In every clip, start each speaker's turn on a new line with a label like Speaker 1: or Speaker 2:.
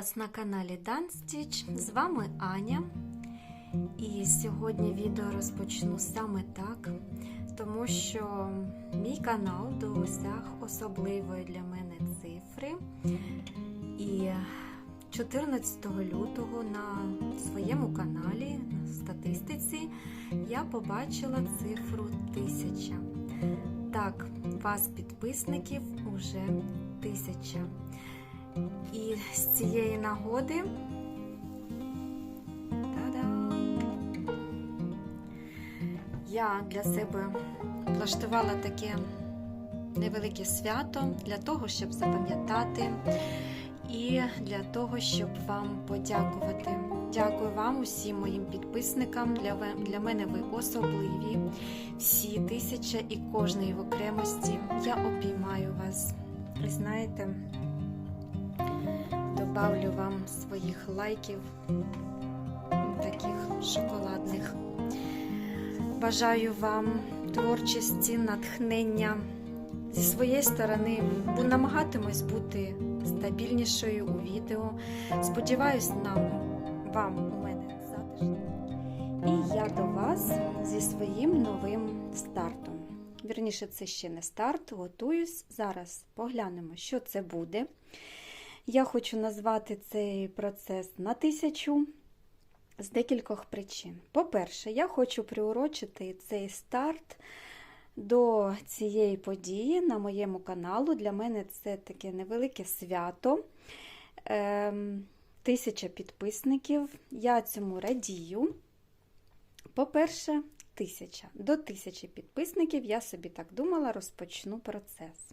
Speaker 1: вас на каналі Dance Stitch. З вами Аня. І сьогодні відео розпочну саме так, тому що мій канал досяг особливої для мене цифри. І 14 лютого на своєму каналі на статистиці я побачила цифру 1000. Так, вас підписників уже тисяча. І з цієї нагоди та-дам! я для себе влаштувала таке невелике свято для того, щоб запам'ятати і для того, щоб вам подякувати. Дякую вам, усім моїм підписникам. Для, ви- для мене ви особливі. Всі тисяча і кожної в окремості. Я обіймаю вас. І знаєте, добавлю вам своїх лайків, таких шоколадних. Бажаю вам творчості, натхнення. Зі своєї сторони намагатимусь бути стабільнішою у відео. Сподіваюсь, нам вам у мене затишно. І я до вас зі своїм новим стартом. Вірніше, це ще не старт, готуюсь. Зараз поглянемо, що це буде. Я хочу назвати цей процес на тисячу з декількох причин. По-перше, я хочу приурочити цей старт до цієї події на моєму каналу. Для мене це таке невелике свято. Ем, Тисяча підписників. Я цьому радію. По-перше, тисяча. До тисячі підписників я собі так думала, розпочну процес.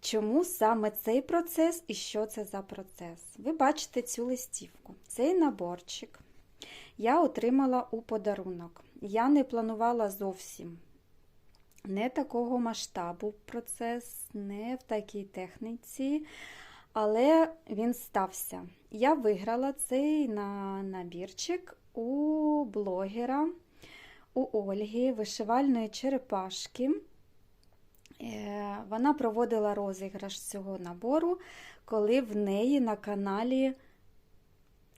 Speaker 1: Чому саме цей процес і що це за процес? Ви бачите цю листівку. Цей наборчик я отримала у подарунок. Я не планувала зовсім не такого масштабу процес, не в такій техніці, але він стався. Я виграла цей на набірчик у блогера, у Ольги вишивальної черепашки. Е, Вона проводила розіграш цього набору, коли в неї на каналі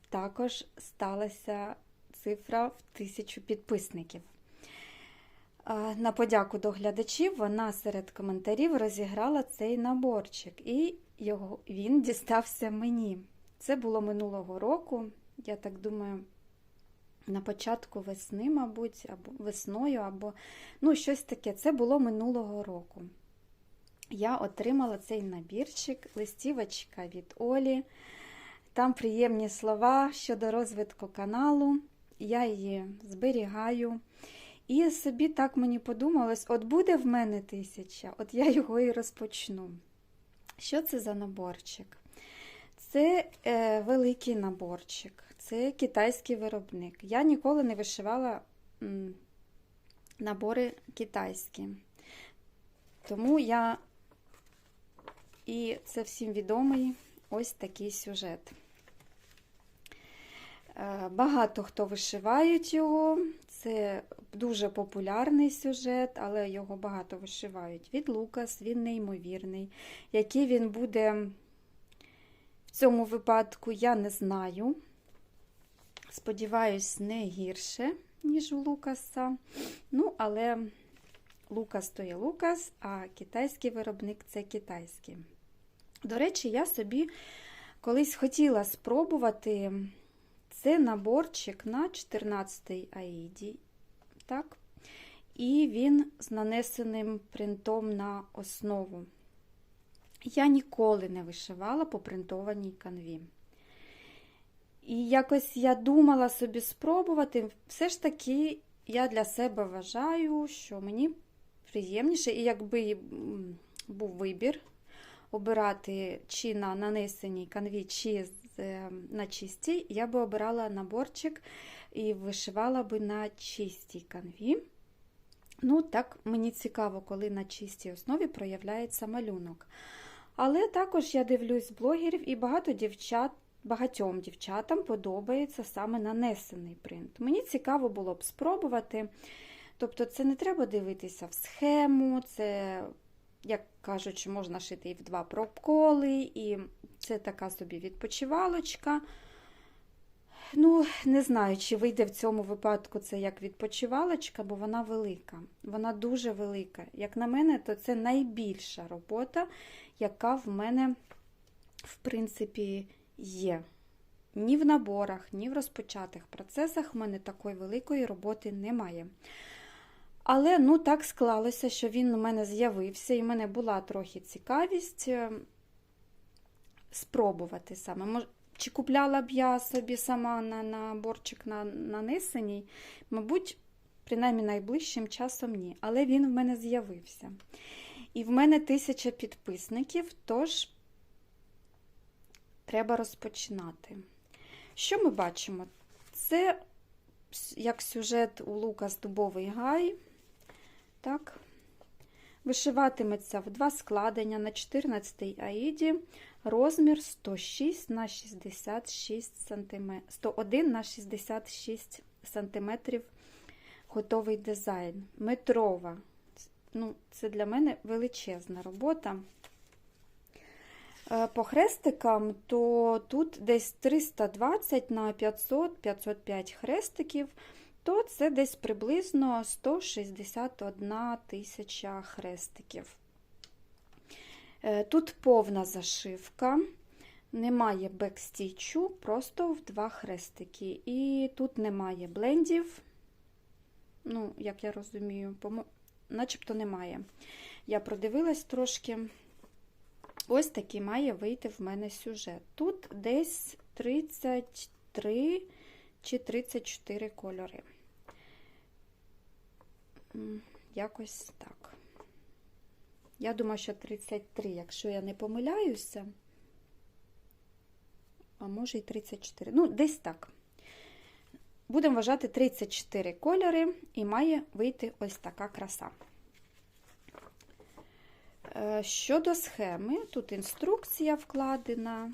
Speaker 1: також сталася цифра в тисячу підписників. Е, На подяку до глядачів вона серед коментарів розіграла цей наборчик, і його, він дістався мені. Це було минулого року, я так думаю, на початку весни, мабуть, або весною, або ну, щось таке. Це було минулого року. Я отримала цей набірчик, листівочка від Олі. Там приємні слова щодо розвитку каналу. Я її зберігаю. І собі так мені подумалось: от буде в мене тисяча, от я його і розпочну. Що це за наборчик? Це е, великий наборчик, це китайський виробник. Я ніколи не вишивала м, набори китайські. Тому я і це всім відомий ось такий сюжет. Е, Багато хто вишивають його. Це дуже популярний сюжет, але його багато вишивають. Від Лукас, він неймовірний. Який він буде в цьому випадку, я не знаю. Сподіваюсь, не гірше, ніж у Лукаса. Ну, але Лукас то є Лукас, а китайський виробник це китайський. До речі, я собі колись хотіла спробувати це наборчик на 14-й аїді. Так? І він з нанесеним принтом на основу. Я ніколи не вишивала по принтованій канві. І якось я думала собі спробувати. Все ж таки, я для себе вважаю, що мені приємніше, і якби був вибір обирати чи на нанесеній канві, чи е, на чистій, я би обирала наборчик і вишивала би на чистій канві. Ну, так, мені цікаво, коли на чистій основі проявляється малюнок. Але також я дивлюсь блогерів і багато дівчат, багатьом дівчатам подобається саме нанесений принт. Мені цікаво було б спробувати. Тобто, це не треба дивитися в схему, це як кажуть, можна шити і в два проколи, і це така собі відпочивалочка. Ну, не знаю, чи вийде в цьому випадку це як відпочивалочка, бо вона велика. Вона дуже велика. Як на мене, то це найбільша робота, яка в мене, в принципі, є. Ні в наборах, ні в розпочатих процесах в мене такої великої роботи немає. Але ну так склалося, що він у мене з'явився, і в мене була трохи цікавість е, спробувати саме. Чи купляла б я собі сама на наборчик на нанесеній? Мабуть, принаймні найближчим часом ні. Але він в мене з'явився. І в мене тисяча підписників, тож треба розпочинати. Що ми бачимо? Це як сюжет у Лукас Дубовий Гай. Так. Вишиватиметься в два складення на 14 аїді, розмір 106 на 66 см, 101 на 66 см готовий дизайн. Метрова. Ну, це для мене величезна робота. Е, По хрестикам, то тут десь 320 на 500-505 хрестиків, то це десь приблизно 161 тисяча хрестиків. Е, Тут повна зашивка, немає бекстічу, просто в два хрестики. І тут немає блендів, ну, як я розумію, помо- начебто немає. Я продивилась трошки. Ось такий має вийти в мене сюжет. Тут десь 33 чи 34 кольори. Якось так. Я думаю, що 33, якщо я не помиляюся. А може і 34. Ну, десь так. Будемо вважати 34 кольори, і має вийти ось така краса. Е, Щодо схеми, тут інструкція вкладена.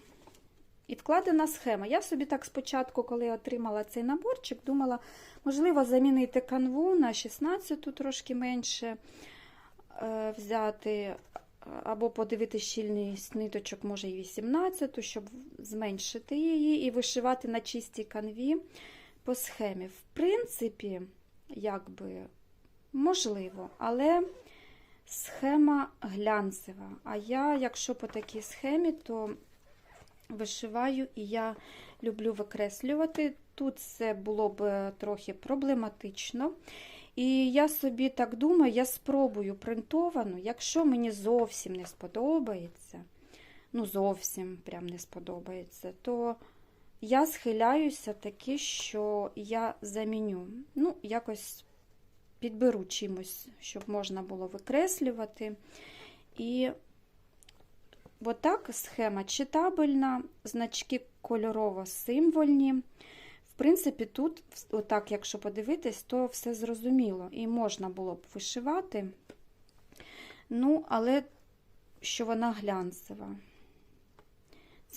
Speaker 1: І вкладена схема. Я собі так спочатку, коли отримала цей наборчик, думала, можливо, замінити канву на 16 трошки менше е, взяти, або подивити щільність ниточок, може, і 18, щоб зменшити її і вишивати на чистій канві по схемі. В принципі, якби можливо, але схема глянцева. А я, якщо по такій схемі, то вишиваю і я люблю викреслювати. Тут це було б трохи проблематично. І я собі так думаю, я спробую принтовану, якщо мені зовсім не сподобається, ну зовсім прям не сподобається, то я схиляюся таки, що я заміню. Ну, якось підберу чимось, щоб можна було викреслювати. І отак схема читабельна, значки кольорово-символьні. В принципі, тут, отак, якщо подивитись, то все зрозуміло. І можна було б вишивати. Ну, але що вона глянцева.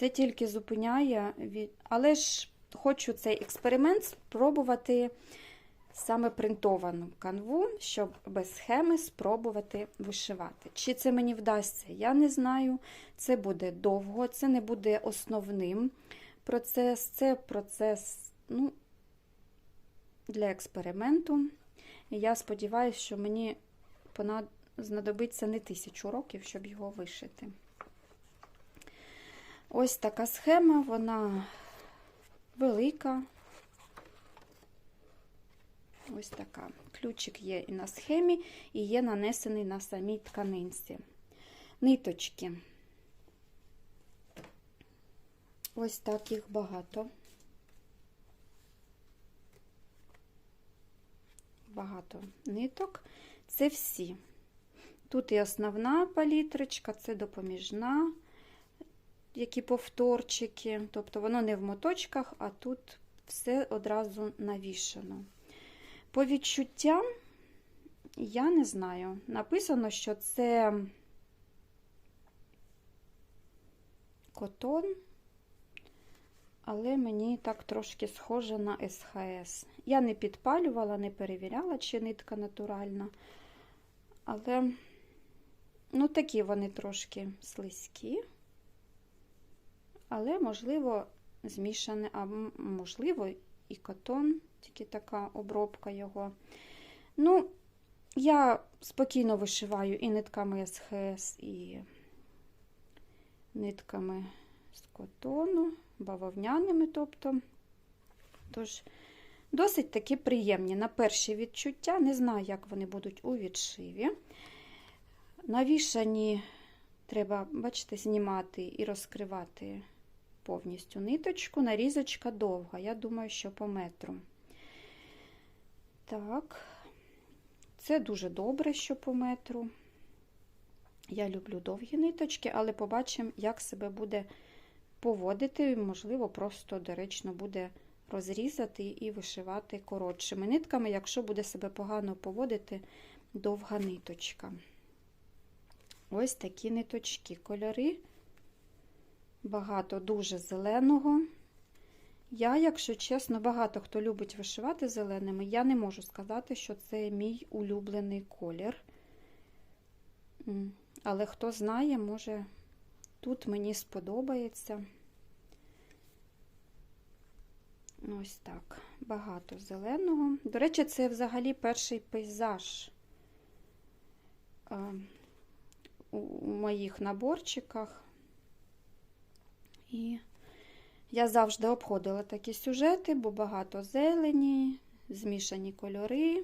Speaker 1: Це тільки зупиняє від. Але ж хочу цей експеримент спробувати саме принтовану канву, щоб без схеми спробувати вишивати. Чи це мені вдасться, я не знаю. Це буде довго, це не буде основним процес, це процес ну, для експерименту. Я сподіваюся, що мені понад... знадобиться не тисячу років, щоб його вишити. Ось така схема, вона велика. Ось така. Ключик є і на схемі, і є нанесений на самій тканинці. Ниточки. Ось так їх багато. Багато ниток. Це всі. Тут і основна палітрочка, це допоміжна, які повторчики. Тобто воно не в моточках, а тут все одразу навішано. По відчуттям, я не знаю. Написано, що це котон, але мені так трошки схоже на СХС. Я не підпалювала, не перевіряла, чи нитка натуральна, але Ну, такі вони трошки слизькі, але, можливо, змішане, а можливо, і котон, тільки така обробка його. Ну, я спокійно вишиваю і нитками СХС, і нитками з котону, бавовняними, тобто. Тож, досить таки приємні. На перші відчуття, не знаю, як вони будуть у відшиві. Навішані треба, бачите, знімати і розкривати повністю ниточку. Нарізочка довга, я думаю, що по метру. Так, це дуже добре, що по метру. Я люблю довгі ниточки, але побачимо, як себе буде поводити. Можливо, просто доречно буде розрізати і вишивати коротшими нитками, якщо буде себе погано поводити довга ниточка. Ось такі ниточки, кольори. Багато дуже зеленого. Я, якщо чесно, багато хто любить вишивати зеленими, я не можу сказати, що це мій улюблений колір. Але хто знає, може, тут мені сподобається. Ось так, багато зеленого. До речі, це взагалі перший пейзаж у, моїх наборчиках. І я завжди обходила такі сюжети, бо багато зелені, змішані кольори.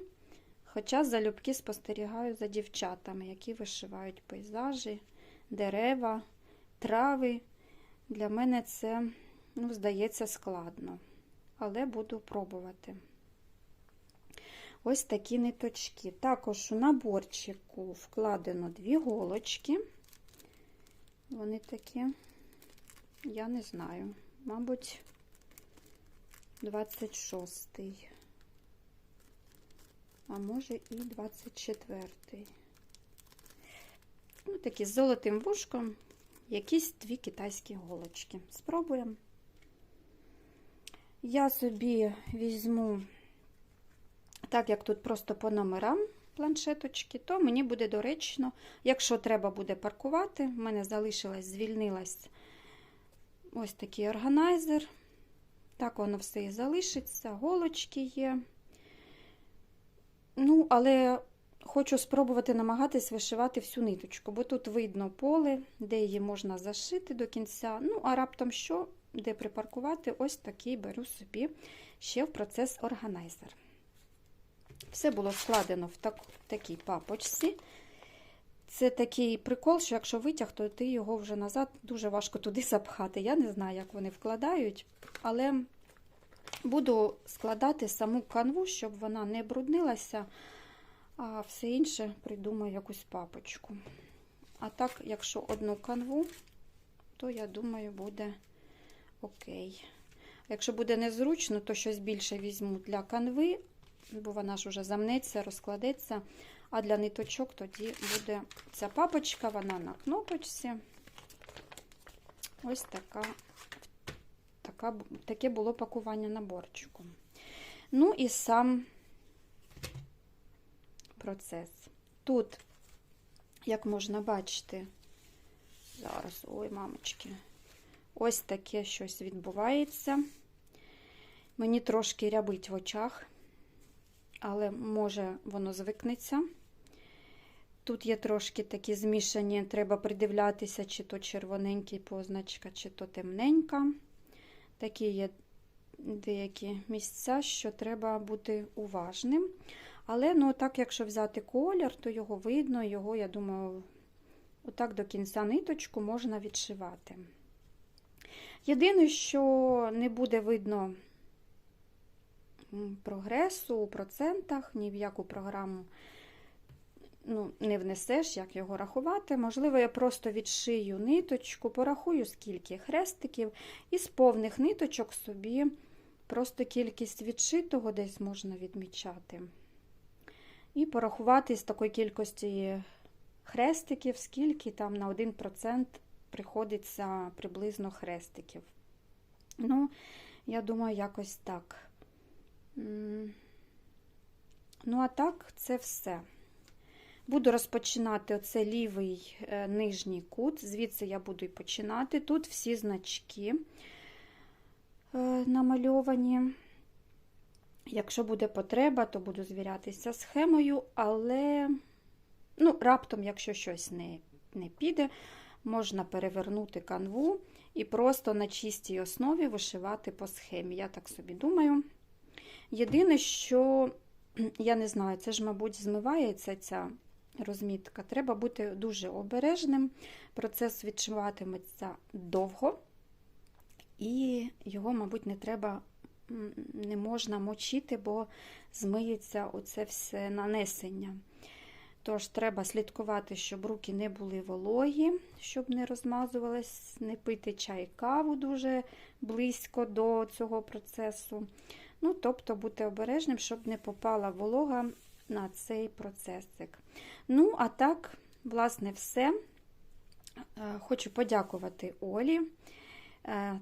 Speaker 1: Хоча залюбки спостерігаю за дівчатами, які вишивають пейзажі, дерева, трави. Для мене це, ну, здається, складно, але буду пробувати. Ось такі ниточки. Також у наборчику вкладено дві голочки. Вони такі, я не знаю, мабуть, 26-й а може і 24-й. Ну, такі з золотим вушком, якісь дві китайські голочки. Спробуємо. Я собі візьму, так як тут просто по номерам планшеточки, то мені буде доречно, якщо треба буде паркувати, в мене залишилась, звільнилась ось такий органайзер. Так воно все і залишиться, голочки є. Ну, але хочу спробувати намагатись вишивати всю ниточку, бо тут видно поле, де її можна зашити до кінця. Ну, а раптом що, де припаркувати, ось такий беру собі ще в процес органайзер. Все було складено в так, такій папочці. Це такий прикол, що якщо витяг, то ти його вже назад дуже важко туди запхати. Я не знаю, як вони вкладають, але буду складати саму канву, щоб вона не бруднилася, а все інше придумаю якусь папочку. А так, якщо одну канву, то я думаю, буде окей. Якщо буде незручно, то щось більше візьму для канви, бо вона ж вже замнеться, розкладеться. А для ниточок тоді буде ця папочка, вона на кнопочці. Ось така, така, таке було пакування наборчику. Ну і сам процес. Тут, як можна бачити, зараз, ой, мамочки, ось таке щось відбувається. Мені трошки рябить в очах, але може воно звикнеться. Тут є трошки такі змішані, треба придивлятися, чи то червоненький позначка, чи то темненька. Такі є деякі місця, що треба бути уважним. Але, ну, так, якщо взяти колір, то його видно, його, я думаю, отак до кінця ниточку можна відшивати. Єдине, що не буде видно прогресу у процентах, ні в яку програму ну, не внесеш, як його рахувати. Можливо, я просто відшию ниточку, порахую, скільки хрестиків, і з повних ниточок собі просто кількість відшитого десь можна відмічати. І порахувати з такої кількості хрестиків, скільки там на 1% приходиться приблизно хрестиків. Ну, я думаю, якось так. Ну, а так, це все. Буду розпочинати оце лівий е, нижній кут, звідси я буду і починати. Тут всі значки е, намальовані. Якщо буде потреба, то буду звірятися схемою, але ну, раптом, якщо щось не, не піде, можна перевернути канву і просто на чистій основі вишивати по схемі. Я так собі думаю. Єдине, що я не знаю, це ж, мабуть, змивається ця розмітка. Треба бути дуже обережним. Процес відчуватиметься довго, і його, мабуть, не треба, не можна мочити, бо змиється оце все нанесення. Тож треба слідкувати, щоб руки не були вологі, щоб не розмазувались, не пити чай каву дуже близько до цього процесу. Ну, тобто бути обережним, щоб не попала волога на цей процесик. Ну, а так, власне, все. Е, Хочу подякувати Олі. Е,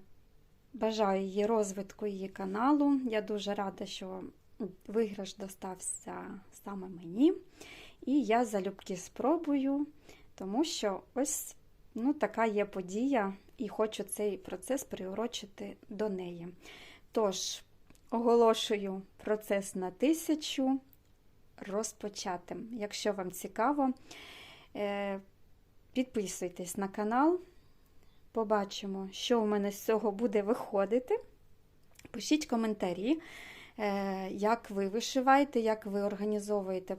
Speaker 1: Бажаю її розвитку її каналу. Я дуже рада, що виграш достався саме мені. І я залюбки спробую, тому що ось ну, така є подія, і хочу цей процес приурочити до неї. Тож, оголошую процес на тисячу розпочатим. Якщо вам цікаво, е, підписуйтесь на канал. Побачимо, що у мене з цього буде виходити. Пишіть коментарі, е, як ви вишиваєте, як ви організовуєте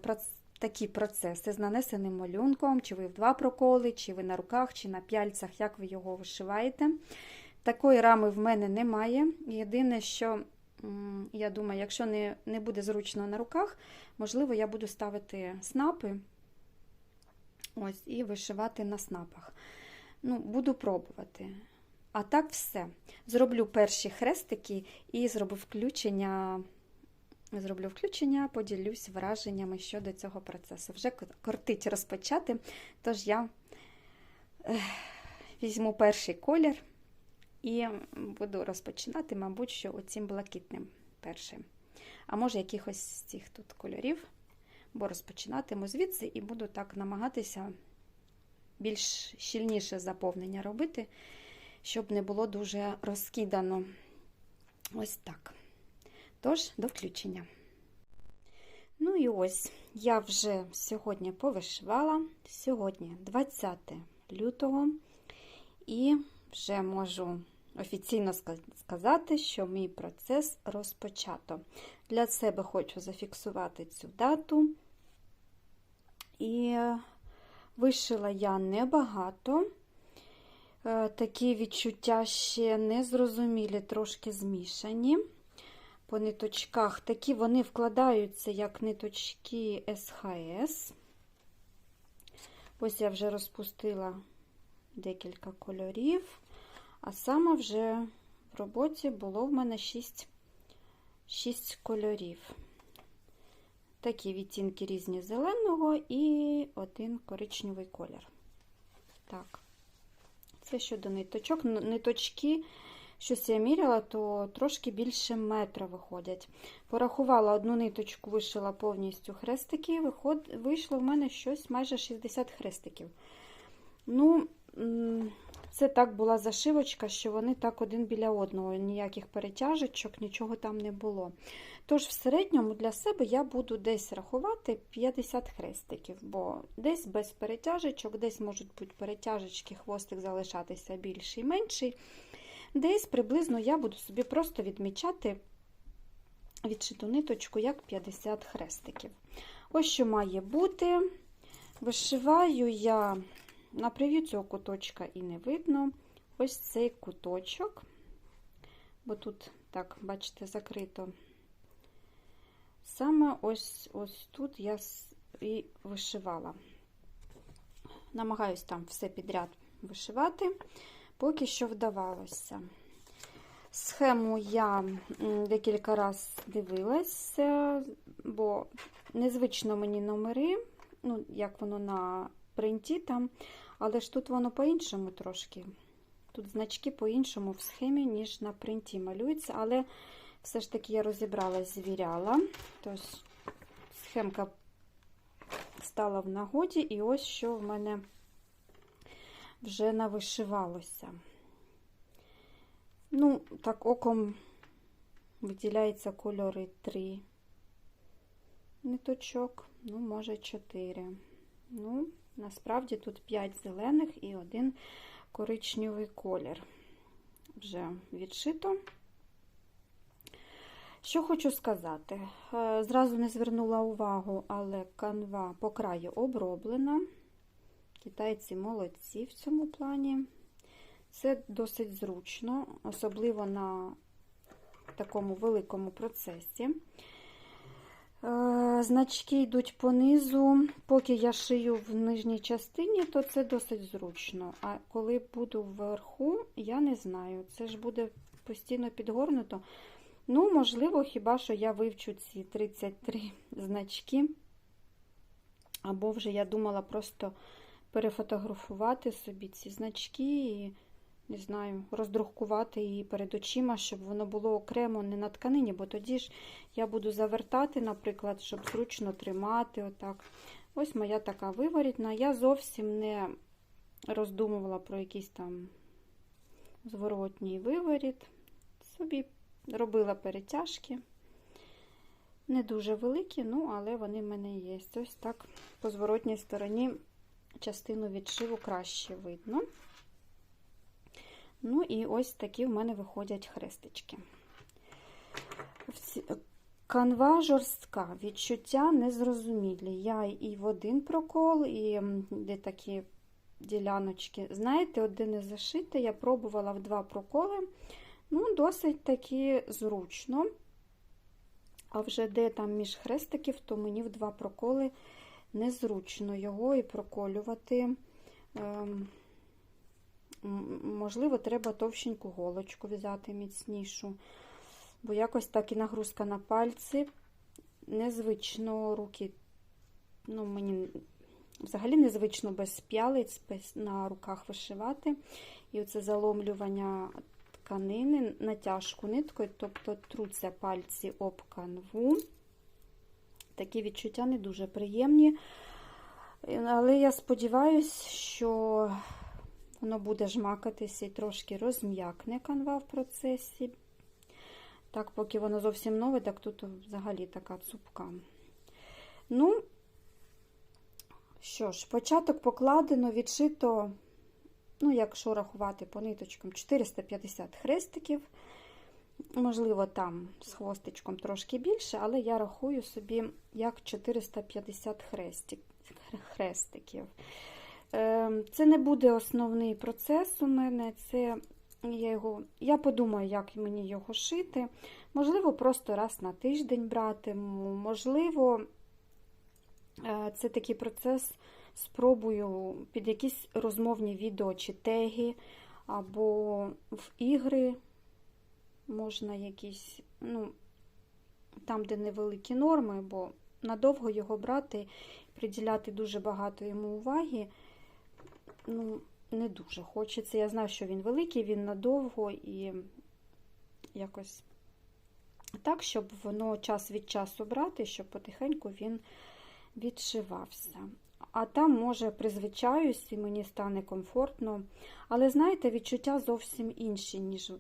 Speaker 1: такі процеси з нанесеним малюнком, чи ви в два проколи, чи ви на руках, чи на пяльцях, як ви його вишиваєте. Такої рами в мене немає. Єдине, що я думаю, якщо не, не буде зручно на руках, можливо, я буду ставити снапи ось, і вишивати на снапах. Ну, Буду пробувати. А так все. Зроблю перші хрестики і зроблю включення, зроблю включення, поділюсь враженнями щодо цього процесу. Вже кортить розпочати, тож я візьму перший колір. І буду розпочинати, мабуть, що оцім блакитним першим. А може, якихось з цих тут кольорів, бо розпочинатиму звідси і буду так намагатися більш щільніше заповнення робити, щоб не було дуже розкидано. Ось так. Тож, до включення. Ну і ось, я вже сьогодні повишивала. Сьогодні 20 лютого, і вже можу офіційно сказати, що мій процес розпочато. Для себе хочу зафіксувати цю дату. І вишила я небагато. Е, такі відчуття ще незрозумілі, трошки змішані. По ниточках такі вони вкладаються як ниточки СХС. Ось я вже розпустила декілька кольорів. А саме вже в роботі було в мене 6, 6 кольорів. Такі відтінки різні зеленого і один коричневий колір. Так, це щодо ниточок. Ниточки, щось я міряла, то трошки більше метра виходять. Порахувала одну ниточку, вишила повністю хрестики, вийшло в мене щось майже 60 хрестиків. Ну, це так була зашивочка, що вони так один біля одного, ніяких перетяжечок, нічого там не було. Тож, в середньому для себе я буду десь рахувати 50 хрестиків, бо десь без перетяжечок, десь можуть бути перетяжечки, хвостик залишатися більший і менший. Десь приблизно я буду собі просто відмічати відшиту ниточку, як 50 хрестиків. Ось що має бути. Вишиваю я. На прев'ю цього куточка і не видно ось цей куточок, бо тут, так, бачите, закрито. Саме ось ось тут я і вишивала. Намагаюсь там все підряд вишивати, поки що вдавалося. Схему я декілька разів дивилася, бо незвично мені номери, ну, як воно на принті там, але ж тут воно по-іншому трошки. Тут значки по-іншому в схемі, ніж на принті малюються, але все ж таки я розібралась, звіряла. Тобто схемка стала в нагоді, і ось що в мене вже навишивалося. Ну, так, оком виділяється кольори 3 ниточок, ну, може, 4. Ну, насправді тут 5 зелених і один коричневий колір. Вже відшито. Що хочу сказати, Е, зразу не звернула увагу, але канва по краю оброблена. Китайці молодці в цьому плані. Це досить зручно, особливо на такому великому процесі. Е, Значки йдуть по низу. Поки я шию в нижній частині, то це досить зручно. А коли буду вверху, я не знаю. Це ж буде постійно підгорнуто. Ну, можливо, хіба що я вивчу ці 33 значки. Або вже я думала просто перефотографувати собі ці значки і, не знаю, роздрукувати її перед очима, щоб воно було окремо не на тканині, бо тоді ж я буду завертати, наприклад, щоб зручно тримати. отак. Ось моя така виворітна. Я зовсім не роздумувала про якийсь там зворотній виворіт. Собі робила перетяжки. Не дуже великі, ну, але вони в мене є. Ось так по зворотній стороні частину відшиву краще видно. Ну, і ось такі в мене виходять хрестички. Канва жорстка, відчуття незрозумілі. Я і в один прокол, і де такі діляночки. Знаєте, один не зашити, я пробувала в два проколи. Ну, досить таки зручно. А вже де там між хрестиків, то мені в два проколи незручно його і проколювати. Можливо, треба товщеньку голочку взяти міцнішу, бо якось так і нагрузка на пальці. Незвично руки, ну, мені взагалі незвично без п'ялиць на руках вишивати. І оце заломлювання тканини натяжку ниткою, тобто труться пальці об канву. Такі відчуття не дуже приємні. Але я сподіваюся, що воно буде жмакатися і трошки розм'якне канва в процесі. Так, поки воно зовсім нове, так тут взагалі така цупка. Ну, що ж, початок покладено, відшито ну, якщо рахувати по ниточкам, 450 хрестиків. Можливо, там з хвостичком трошки більше, але я рахую собі як 450 хрестиків. Ем, це не буде основний процес у мене. Це я його, я подумаю, як мені його шити. Можливо, просто раз на тиждень братиму. Можливо, е, це такий процес спробую під якісь розмовні відео чи теги, або в ігри можна якісь, ну, там, де невеликі норми, бо надовго його брати приділяти дуже багато йому уваги. Ну, не дуже хочеться. Я знаю, що він великий, він надовго і якось так, щоб воно час від часу брати, щоб потихеньку він відшивався. А там, може, призвичаюсь і мені стане комфортно. Але, знаєте, відчуття зовсім інші, ніж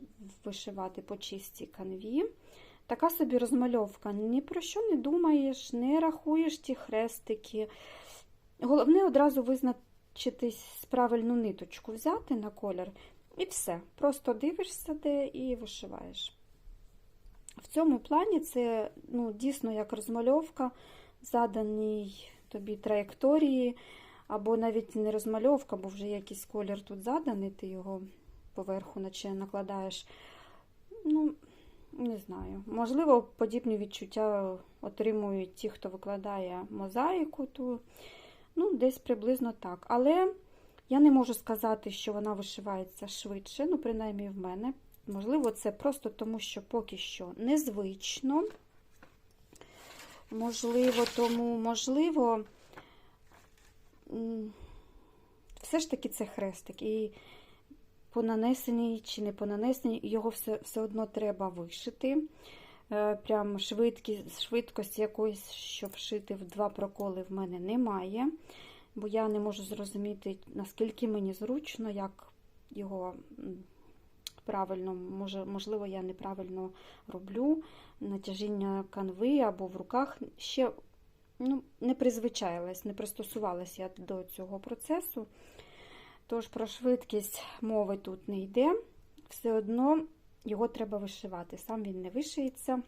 Speaker 1: вишивати по чистій канві. Така собі розмальовка. Ні про що не думаєш, не рахуєш ті хрестики. Головне одразу визначитись з правильну ниточку, взяти на колір, і все. Просто дивишся де і вишиваєш. В цьому плані це ну, дійсно як розмальовка, заданий тобі траєкторії, або навіть не розмальовка, бо вже якийсь колір тут заданий, ти його поверху наче накладаєш. Ну, не знаю. Можливо, подібні відчуття отримують ті, хто викладає мозаїку, ту, ну, десь приблизно так. Але я не можу сказати, що вона вишивається швидше, ну, принаймні в мене. Можливо, це просто тому, що поки що незвично. Можливо, тому, можливо, все ж таки це хрестик. І по нанесеній чи не по нанесеній, його все все одно треба вишити. Е, прям швидкість, швидкості якоїсь, щоб вшити в два проколи, в мене немає. Бо я не можу зрозуміти, наскільки мені зручно, як його правильно, може, можливо, я неправильно роблю. Натяжіння канви або в руках ще ну, не призвичаїлась, не пристосувалась я до цього процесу. Тож про швидкість мови тут не йде. Все одно його треба вишивати. Сам він не вишиється.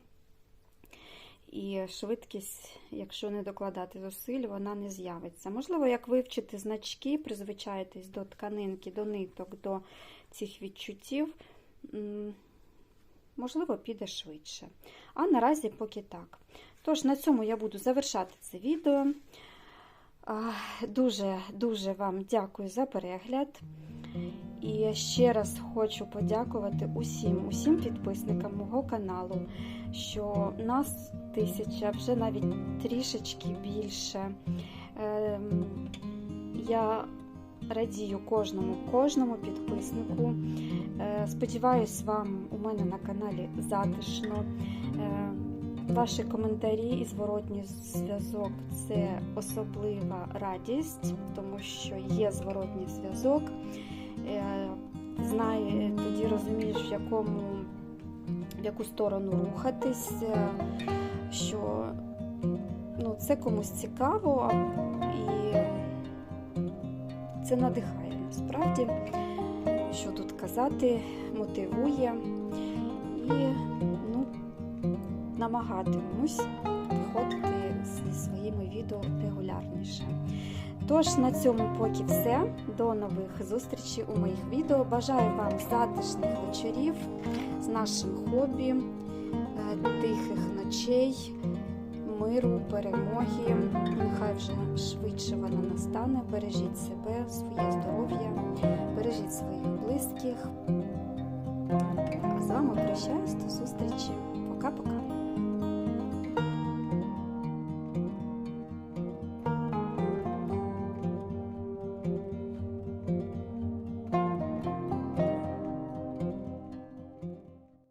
Speaker 1: І швидкість, якщо не докладати зусиль, вона не з'явиться. Можливо, як вивчити значки, призвичаєтесь до тканинки, до ниток, до цих відчуттів, можливо, піде швидше. А наразі поки так. Тож, на цьому я буду завершати це відео. Дуже-дуже вам дякую за перегляд. І ще раз хочу подякувати усім, усім підписникам мого каналу, що нас тисяча, вже навіть трішечки більше. Ем, Я радію кожному, кожному підписнику. Е, Сподіваюсь, вам у мене на каналі затишно. Е, Ваші коментарі і зворотній зв'язок це особлива радість, тому що є зворотній зв'язок. Е, Знає, тоді розумієш, в якому в яку сторону рухатись, е, що ну, це комусь цікаво і це надихає насправді, що тут казати, мотивує і ну, намагатимусь виходити зі своїми відео регулярніше. Тож на цьому поки все. До нових зустрічей у моїх відео. Бажаю вам затишних вечорів з нашим хобі, е, тихих ночей, миру, перемоги. Нехай вже швидше вона настане. Бережіть себе, своє здоров'я, бережіть своїх близьких. А з вами прощаюсь до зустрічі. Пока-пока.